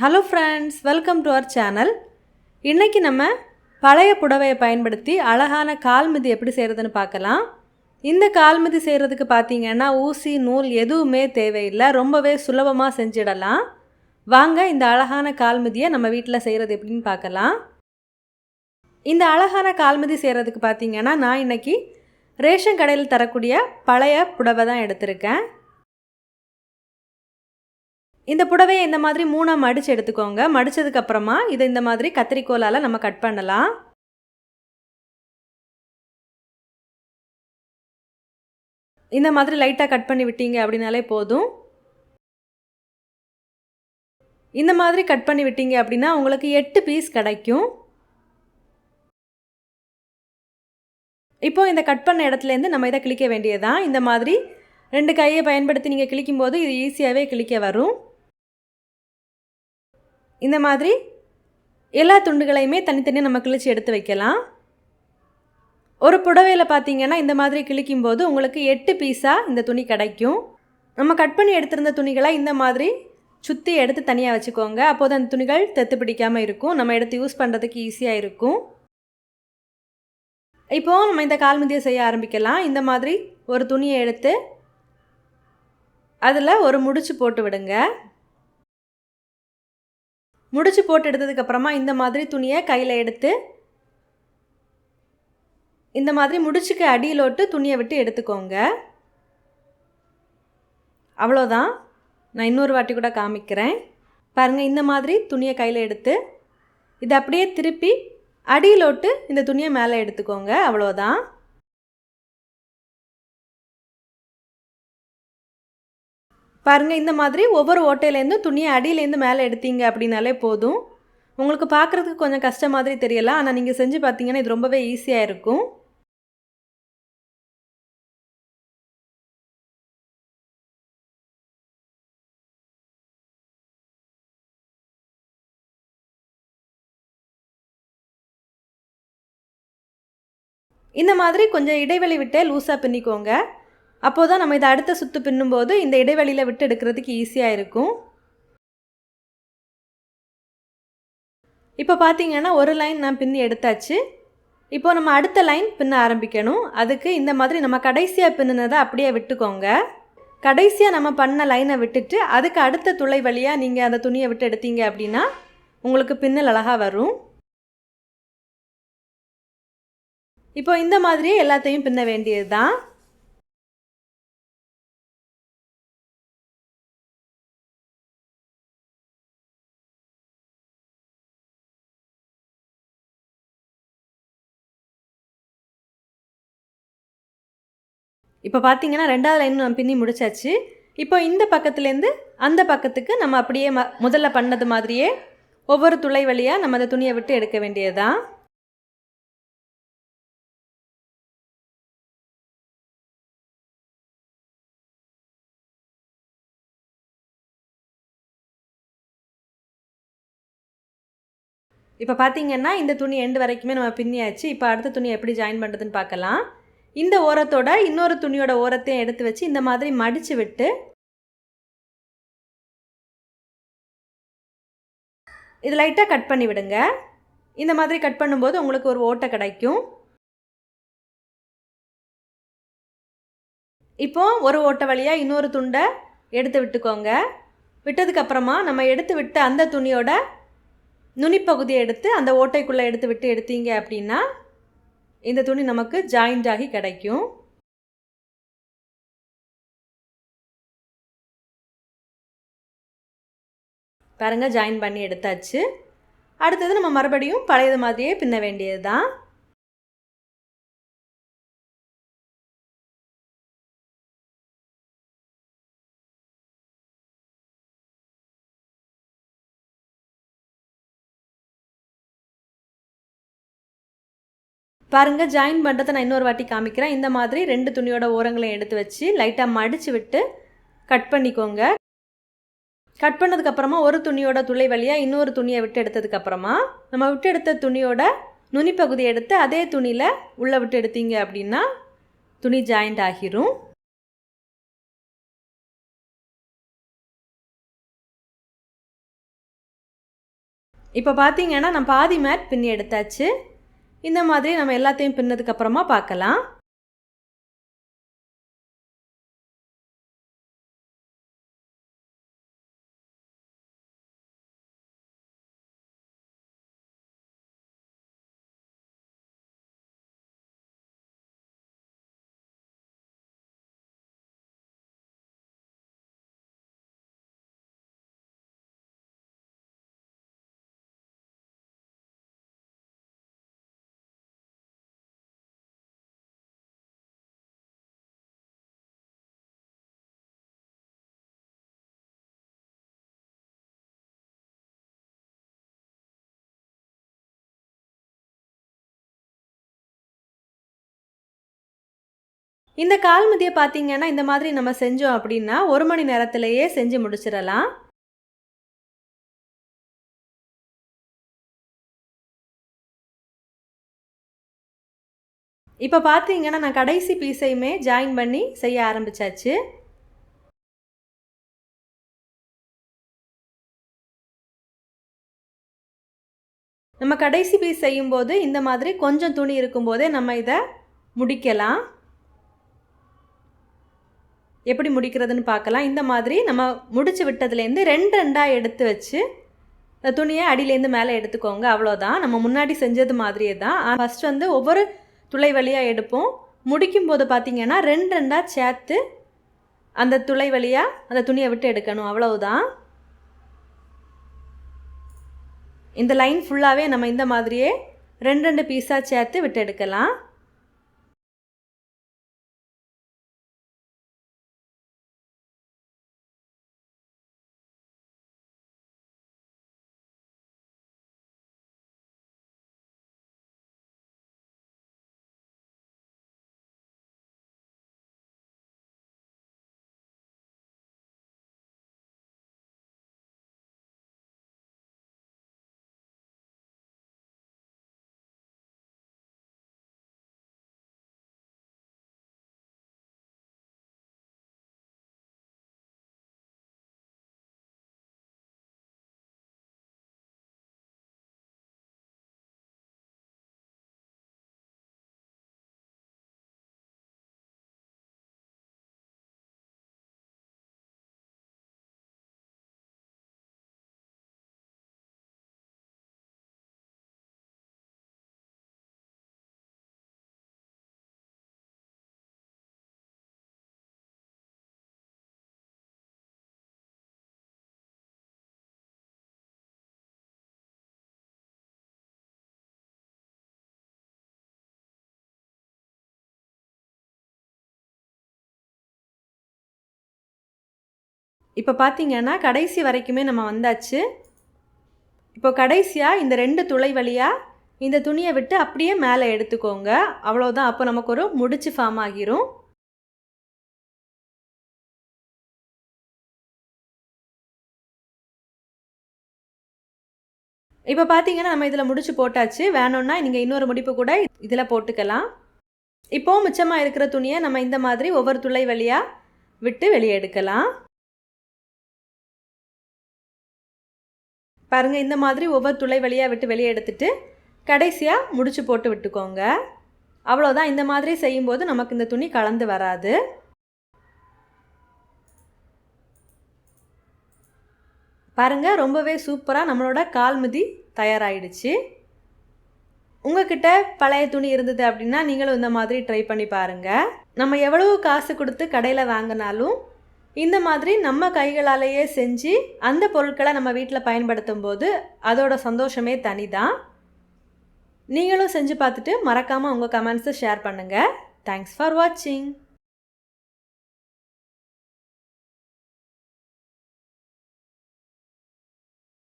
Hello friends welcome to our channel இன்றைக்கி நம்ம பழைய புடவையை பயன்படுத்தி அழகான கால்மிதி எப்படி செய்கிறதுன்னு பார்க்கலாம். இந்த கால்மிதி செய்கிறதுக்கு பார்த்திங்கன்னா ஊசி நூல் எதுவுமே தேவையில்லை. ரொம்பவே சுலபமாக செஞ்சிடலாம். வாங்க இந்த அழகான கால்மிதியை நம்ம வீட்டில் செய்கிறது எப்படின்னு பார்க்கலாம். இந்த அழகான கால்மிதி செய்கிறதுக்கு பார்த்தீங்கன்னா நான் இன்றைக்கி ரேஷன் கடையில் தரக்கூடிய பழைய புடவை தான் எடுத்திருக்கேன். இந்த புடவையை இந்த மாதிரி மூணாக மடித்து எடுத்துக்கோங்க. மடித்ததுக்கப்புறமா இதை இந்த மாதிரி கத்திரிக்கோலால் நம்ம கட் பண்ணலாம். இந்த மாதிரி லைட்டாக கட் பண்ணி விட்டீங்க அப்படின்னாலே போதும். இந்த மாதிரி கட் பண்ணி விட்டீங்க அப்படின்னா உங்களுக்கு எட்டு பீஸ் கிடைக்கும். இப்போ இந்த கட் பண்ண இடத்துலேருந்து நம்ம இதை கிளிக்க வேண்டியதான் இந்த மாதிரி ரெண்டு கையை பயன்படுத்தி நீங்கள் கிளிக்கும்போது இது ஈஸியாகவே கிளிக்க வரும். இந்த மாதிரி எல்லா துண்டுகளையுமே தனித்தனியாக நம்ம கிழிச்சு எடுத்து வைக்கலாம். ஒரு புடவையில் பார்த்தீங்கன்னா இந்த மாதிரி கிழிக்கும்போது உங்களுக்கு எட்டு பீஸாக இந்த துணி கிடைக்கும். நம்ம கட் பண்ணி எடுத்திருந்த துணிகளை இந்த மாதிரி சுற்றி எடுத்து தனியாக வச்சுக்கோங்க. அப்போது அந்த துணிகள் தெத்து பிடிக்காமல் இருக்கும். நம்ம எடுத்து யூஸ் பண்ணுறதுக்கு ஈஸியாக இருக்கும். இப்போது நம்ம இந்த கால்மதியை செய்ய ஆரம்பிக்கலாம். இந்த மாதிரி ஒரு துணியை எடுத்து அதில் ஒரு முடிச்சு போட்டு விடுங்க. முடிச்சு போட்டு எடுத்ததுக்கப்புறமா இந்த மாதிரி துணியை கையில் எடுத்து இந்த மாதிரி முடிச்சுக்கு அடியிலோட்டு துணியை விட்டு எடுத்துக்கோங்க. அவ்வளோதான். நான் இன்னொரு வாட்டி கூட காமிக்கிறேன். பாருங்கள் இந்த மாதிரி துணியை கையில் எடுத்து இதை அப்படியே திருப்பி அடியிலோட்டு இந்த துணியை மேலே எடுத்துக்கோங்க. அவ்வளோதான். பாருங்கள் இந்த மாதிரி ஒவ்வொரு ஓட்டையிலேருந்து துணியை அடியிலேருந்து மேலே எடுத்தீங்க அப்படின்னாலே போதும். உங்களுக்கு பார்க்குறதுக்கு கொஞ்சம் கஷ்டம் மாதிரி தெரியலாம் ஆனால் நீங்கள் செஞ்சு பார்த்தீங்கன்னா இது ரொம்பவே ஈஸியாக இருக்கும். இந்த மாதிரி கொஞ்சம் இடைவெளி விட்டே லூஸாக பின்னிக்கோங்க. அப்போது தான் நம்ம இதை அடுத்த சுற்று பின்னும்போது இந்த இடைவெளியில் விட்டு எடுக்கிறதுக்கு ஈஸியாக இருக்கும். இப்போ பார்த்தீங்கன்னா ஒரு லைன் நான் பின்னி எடுத்தாச்சு. இப்போ நம்ம அடுத்த லைன் பின்ன ஆரம்பிக்கணும். அதுக்கு இந்த மாதிரி நம்ம கடைசியாக பின்னினதை அப்படியே விட்டுக்கோங்க. கடைசியாக நம்ம பண்ண லைனை விட்டுட்டு அதுக்கு அடுத்த துளை வழியாக நீங்கள் அந்த துணியை விட்டு எடுத்தீங்க அப்படின்னா உங்களுக்கு பின்னல் அழகாக வரும். இப்போ இந்த மாதிரியே எல்லாத்தையும் பின்ன வேண்டியது தான் இப்போ பார்த்தீங்கன்னா ரெண்டாவது லைன் நம்ம பின்னி முடிச்சாச்சு. இப்போ இந்த பக்கத்துலேருந்து அந்த பக்கத்துக்கு நம்ம அப்படியே ம முதல்ல பண்ணது மாதிரியே ஒவ்வொரு துளை வழியாக நம்ம அந்த துணியை விட்டு எடுக்க வேண்டியதுதான். இப்போ பார்த்தீங்கன்னா இந்த துணி எண்டு வரைக்குமே நம்ம பின்னியாச்சு. இப்போ அடுத்த துணி எப்படி ஜாயின் பண்ணுறதுன்னு பார்க்கலாம் இந்த ஓரத்தோட இன்னொரு துணியோட ஓரத்தையும் எடுத்து வச்சு இந்த மாதிரி மடித்து விட்டு இது லைட்டாக கட் பண்ணி விடுங்க. இந்த மாதிரி கட் பண்ணும்போது உங்களுக்கு ஒரு ஓட்டை கிடைக்கும். இப்போ ஒரு ஓட்டை வழியாக இன்னொரு துண்டை எடுத்து விட்டுக்கோங்க. விட்டதுக்கப்புறமா நம்ம எடுத்து விட்டு அந்த துணியோட நுனிப்பகுதியை எடுத்து அந்த ஓட்டைக்குள்ளே எடுத்து விட்டு எடுத்தீங்க அப்படின்னா இந்த துணி நமக்கு ஜாயிண்ட் ஆகி கிடைக்கும். பாருங்கள் ஜாயின் பண்ணி எடுத்தாச்சு. அடுத்தது நம்ம மறுபடியும் பழையது மாதிரியே பின்ன வேண்டியது தான் பாருங்கள் ஜாயின் பண்ணுறதை நான் இன்னொரு வாட்டி காமிக்கிறேன். இந்த மாதிரி ரெண்டு துணியோட ஓரங்களையும் எடுத்து வச்சு லைட்டாக மடித்து விட்டு கட் பண்ணிக்கோங்க. கட் பண்ணதுக்கப்புறமா ஒரு துணியோட துளை வழியாக இன்னொரு துணியை விட்டு எடுத்ததுக்கப்புறமா நம்ம விட்டு எடுத்த துணியோட நுனிப்பகுதி எடுத்து அதே துணியில் உள்ளே விட்டு எடுத்தீங்க அப்படின்னா துணி ஜாயிண்ட் ஆகிரும். இப்போ பார்த்தீங்கன்னா நான் பாதி மேட் பின்னி எடுத்தாச்சு. இந்த மாதிரி நம்ம எல்லாத்தையும் பின்னதுக்கப்புறமா பார்க்கலாம். இந்த கால்மதியை பார்த்தீங்கன்னா இந்த மாதிரி நம்ம செஞ்சோம் அப்படின்னா ஒரு மணி நேரத்திலேயே செஞ்சு முடிச்சிடலாம். இப்போ பார்த்தீங்கன்னா நான் கடைசி பீஸையுமே ஜாயின் பண்ணி செய்ய ஆரம்பித்தாச்சு நம்ம கடைசி பீஸ் செய்யும்போது இந்த மாதிரி கொஞ்சம் துணி இருக்கும்போதே நம்ம இதை முடிக்கலாம். எப்படி முடிக்கிறதுன்னு பார்க்கலாம். இந்த மாதிரி நம்ம முடிச்சு விட்டதுலேருந்து ரெண்டு ரெண்டாக எடுத்து வச்சு துணியை அடியிலேருந்து மேலே எடுத்துக்கோங்க. அவ்வளோதான். நம்ம முன்னாடி செஞ்சது மாதிரியே தான். ஃபஸ்ட் வந்து ஒவ்வொரு துளை வழியாக எடுப்போம். முடிக்கும் போது பார்த்திங்கன்னா ரெண்டு ரெண்டாக சேர்த்து அந்த துளை வழியாக அந்த துணியை விட்டு எடுக்கணும். அவ்வளவுதான். இந்த லைன் ஃபுல்லாகவே நம்ம இந்த மாதிரியே ரெண்டு ரெண்டு பீஸாக சேர்த்து விட்டு எடுக்கலாம். இப்போ பார்த்தீங்கன்னா கடைசி வரைக்குமே நம்ம வந்தாச்சு. இப்போ கடைசியாக இந்த ரெண்டு துளை வழியாக இந்த துணியை விட்டு அப்படியே மேலே எடுத்துக்கோங்க. அவ்வளோதான் அப்போ நமக்கு ஒரு முடிச்சு ஃபார்ம் ஆகிரும். இப்போ பார்த்தீங்கன்னா நம்ம இதில் முடிச்சு போட்டாச்சு. வேணும்னா நீங்கள் இன்னொரு முடிப்பு கூட இதில் போட்டுக்கலாம். இப்போது மிச்சமாக இருக்கிற துணியை நம்ம இந்த மாதிரி ஒவ்வொரு துளை வழியாக விட்டு வெளியே எடுக்கலாம். பாருங்கள் இந்த மாதிரி ஒவ்வொரு துளை வழியாக விட்டு வெளியே எடுத்துட்டு கடைசியாக முடிச்சு போட்டு விட்டுக்கோங்க. அவ்வளோதான் இந்த மாதிரி செய்யும்போது நமக்கு இந்த துணி கலந்து வராது. பாருங்கள் ரொம்பவே சூப்பராக நம்மளோட கால்முதி தயாராகிடுச்சு உங்ககிட்ட பழைய துணி இருந்தது அப்படின்னா நீங்களும் இந்த மாதிரி ட்ரை பண்ணி பாருங்கள் நம்ம எவ்வளவு காசு கொடுத்து கடையில் வாங்கினாலும் இந்த மாதிரி நம்ம கைகளாலேயே செஞ்சு அந்த பொருட்களை நம்ம வீட்டில் பயன்படுத்தும் போது அதோட சந்தோஷமே தனி தான் நீங்களும் செஞ்சு பார்த்துட்டு மறக்காமல் உங்கள் கமெண்ட்ஸை ஷேர் பண்ணுங்கள் தேங்க்ஸ் ஃபார் வாட்சிங்